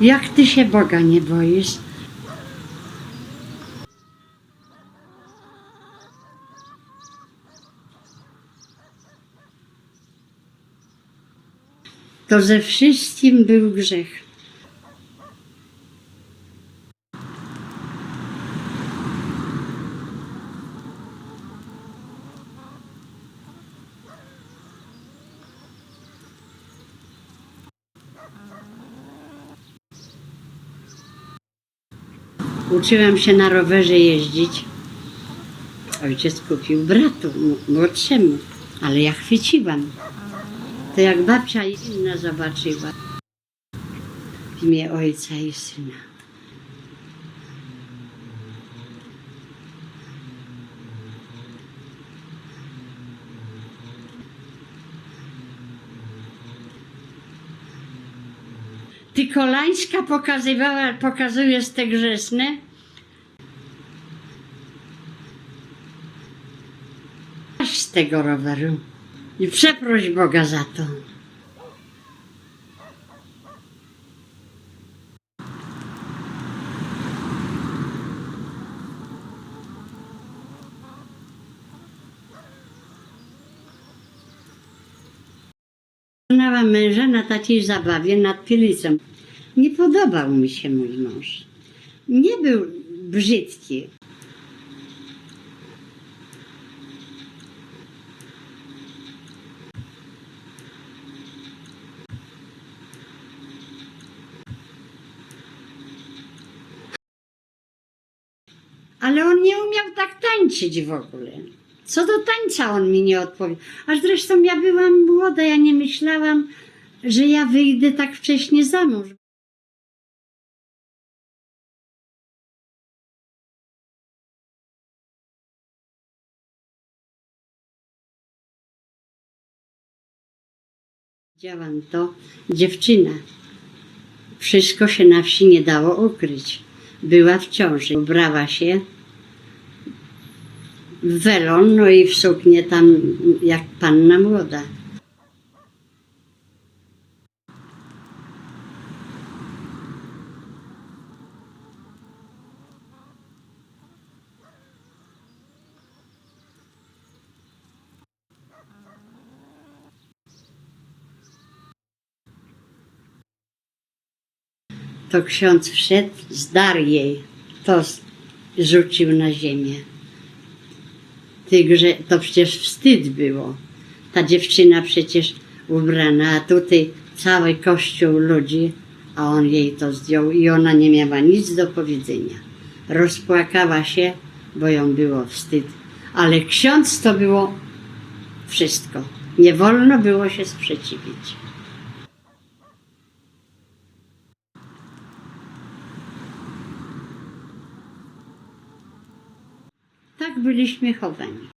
Jak ty się Boga nie boisz? To ze wszystkim był grzech. Uczyłam się na rowerze jeździć. Ojciec kupił bratu młodszemu, ale ja chwyciłam. To jak babcia inna zobaczyła w imię ojca i syna. Ty Kolańska pokazywała, pokazujesz te grzeszne? Aż z tego roweru i przeproś Boga za to. Poznałam męża na takiej zabawie nad Pielicą. Nie podobał mi się mój mąż. Nie był brzydki. Ale on nie umiał tak tańczyć w ogóle. Co do tańca on mi nie odpowiedział. A zresztą ja byłam młoda, ja nie myślałam, że ja wyjdę tak wcześnie za mąż. Widziałam to, dziewczyna. Wszystko się na wsi nie dało ukryć. Była w ciąży, ubrała się w welon, no i w suknię tam jak panna młoda. To ksiądz wszedł, zdarł jej, to rzucił na ziemię. Tygrze, to przecież wstyd było. Ta dziewczyna przecież ubrana, a tutaj cały kościół ludzi, a on jej to zdjął i ona nie miała nic do powiedzenia. Rozpłakała się, bo ją było wstyd. Ale ksiądz to było wszystko. Nie wolno było się sprzeciwić. Tak byliśmy chowani.